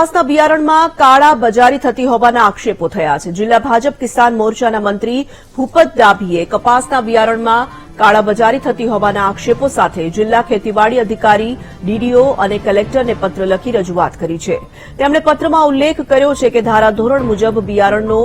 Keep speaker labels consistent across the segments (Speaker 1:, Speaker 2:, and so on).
Speaker 1: કપાસના બિયારણમાં કાળા બજારી થતી હોવાના આક્ષેપો થયા છે. જિલ્લા ભાજપ કિસાન મોરચાના મંત્રી ભૂપત ડાભીએ કપાસના બિયારણમાં કાળા બજારી થતી હોવાના આક્ષેપો સાથે જિલ્લા ખેતીવાડી અધિકારી, ડીડીઓ અને કલેક્ટરને પત્ર લખી રજૂઆત કરી છે. તેમણે પત્રમાં ઉલ્લેખ કર્યો છે કે ધારાધોરણ મુજબ બિયારણનો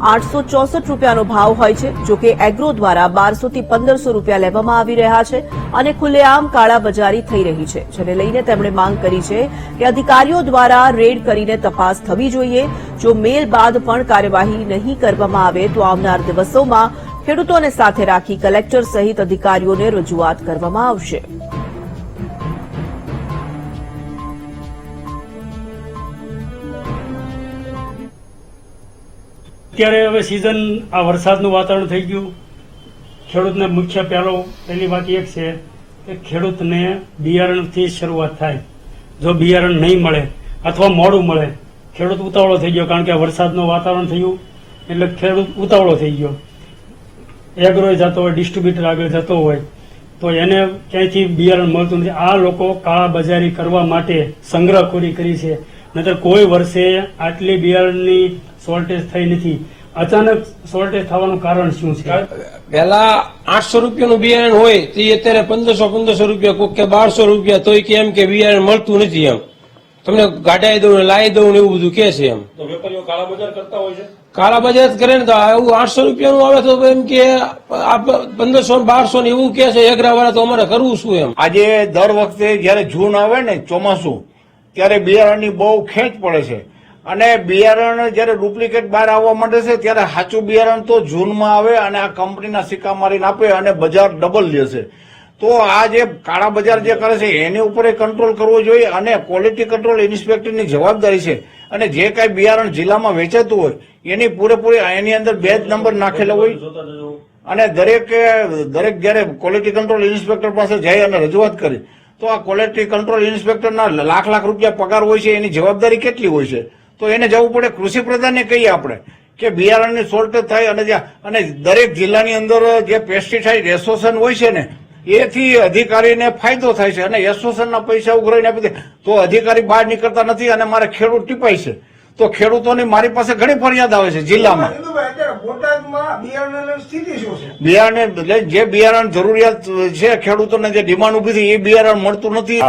Speaker 1: આઠસો ચોસઠ રૂપિયાનો ભાવ હોય છે, જો કે એગ્રો દ્વારા બારસોથી પંદરસો રૂપિયા લેવામાં આવી રહ્યા છે અને ખુલ્લેઆમ કાળાબજારી થઈ રહી છે, જેને લઈને તેમણે માંગ કરી છે કે અધિકારીઓ દ્વારા રેડ કરીને તપાસ થવી જોઈએ. જો મેલ બાદ પણ કાર્યવાહી નહીં કરવામાં આવે તો આવનાર દિવસોમાં ખેડૂતોને સાથે રાખી કલેક્ટર સહિત અધિકારીઓને રજૂઆત કરવામાં આવશે.
Speaker 2: અત્યારે હવે સિઝન આ વરસાદનું વાતાવરણ થઈ ગયું. ખેડૂતને મુખ્ય પહેલો, પહેલી વાત એક છે કે ખેડૂતને બિયારણથી શરૂઆત થાય. જો બિયારણ નહીં મળે અથવા મોડું મળે, ખેડૂત ઉતાવળો થઈ ગયો કારણ કે વરસાદનું વાતાવરણ થયું એટલે ખેડૂત ઉતાવળો થઈ ગયો. એગ્રોય જતો હોય ડિસ્ટ્રીબ્યુટર આગળ જતો હોય, તો એને ક્યાંયથી બિયારણ મળતું નથી. આ લોકો કાળા બજારી કરવા માટે સંગ્રહખોરી કરી છે. નહીતર કોઈ વર્ષે આટલી બિયારણની શોર્ટેજ થઈ નથી. અચાનક શોર્ટેજ થવાનું કારણ શું છે?
Speaker 3: પેલા આઠસો રૂપિયાનું બિયારણ હોય તો એ અત્યારે પંદરસો પંદરસો રૂપિયા કોક કે બારસો રૂપિયા તોય કે એમ કે બિયારણ મળતું નથી એમ. તમને ગાડાઈ દઉં ને લાવી દઉં ને એવું બધું કે છે એમ.
Speaker 2: તો વેપારીઓ કાળા બજાર કરતા હોય છે?
Speaker 3: કાળા બજાર કરે ને તો એવું આઠસો રૂપિયાનું આવે તો એમ કે આ પંદરસો બારસો ને એવું કે છે એગરા વાળા તો અમારે કરવું શું એમ?
Speaker 4: આજે દર વખતે જયારે જૂન આવે ને ચોમાસું ત્યારે બિયારણની બહુ ખેંચ પડે છે. અને બિયારણ જયારે ડુપ્લિકેટ બહાર આવવા માંડે છે, ત્યારે સાચું બિયારણ તો જૂનમાં આવે અને આ કંપનીના સિક્કા મારીને આપે અને બજાર ડબલ લેશે તો આ જે કાળા બજાર જે કરે છે, એની ઉપર કંટ્રોલ કરવો જોઈએ અને ક્વોલિટી કંટ્રોલ ઇન્સ્પેક્ટરની જવાબદારી છે. અને જે કાંઈ બિયારણ જિલ્લામાં વેચાતું હોય, એની પૂરેપૂરી એની અંદર બે જ નંબર નાખેલો હોય. અને દરેક દરેક જયારે ક્વોલિટી કંટ્રોલ ઇન્સ્પેક્ટર પાસે જઈ અને રજૂઆત કરી, તો આ ક્વોલિટી કંટ્રોલ ઇન્સ્પેક્ટરના લાખ લાખ રૂપિયા પગાર હોય છે, એની જવાબદારી કેટલી હોય છે? તો એને જવું પડે. કૃષિ પ્રધાનને કહીએ આપણે કે બિયારણની શોર્ટેજ થાય અને અને દરેક જિલ્લાની અંદર જે પેસ્ટિસાઇડ એસોસિએશન હોય છે ને, એથી અધિકારીને ફાયદો થાય છે. અને એસોસિએશનના પૈસા ઉઘરાઈને આપી દે. તો અધિકારી બહાર નીકળતા નથી અને મારે ખેડૂત ટીપાય છે. તો ખેડૂતોની મારી પાસે ઘણી ફરિયાદ આવે છે જિલ્લામાં
Speaker 5: હિન્દુભાઈ, અત્યારે બોટાદમાં બિયારણની સ્થિતિ શું છે
Speaker 4: બિયારણ એટલે જે બિયારણ જરૂરિયાત છે ખેડૂતોને જે ડિમાન્ડ ઊભી થઈ એ બિયારણ મળતું નથી.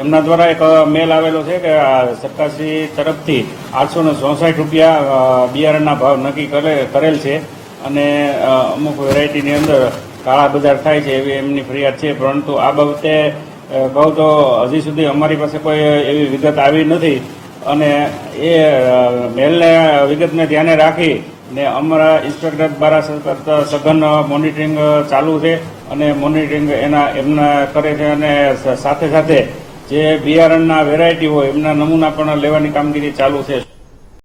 Speaker 6: એમના દ્વારા એક મેલ આવેલો છે કે આ સરકારશ્રી તરફથી આઠસો ને ચોસઠ રૂપિયા બિયારણના ભાવ નક્કી કરે- કરેલ છે. અને અમુક વેરાયટીની અંદર કાળા બજાર થાય છે એવી એમની ફરિયાદ છે પરંતુ આ બાબતે કહું તો હજી સુધી અમારી પાસે કોઈ એવી વિગત આવી નથી. અને એ મેલને વિગતને ધ્યાને રાખી ને અમારા ઇન્સ્પેક્ટર દ્વારા સઘન મોનિટરિંગ ચાલુ છે અને મોનિટરિંગ એના, એમના કરે છે અને સાથે સાથે જે બિયારણના વેરાયટી હોય એમના નમૂના પણ લેવાની કામગીરી ચાલુ છે.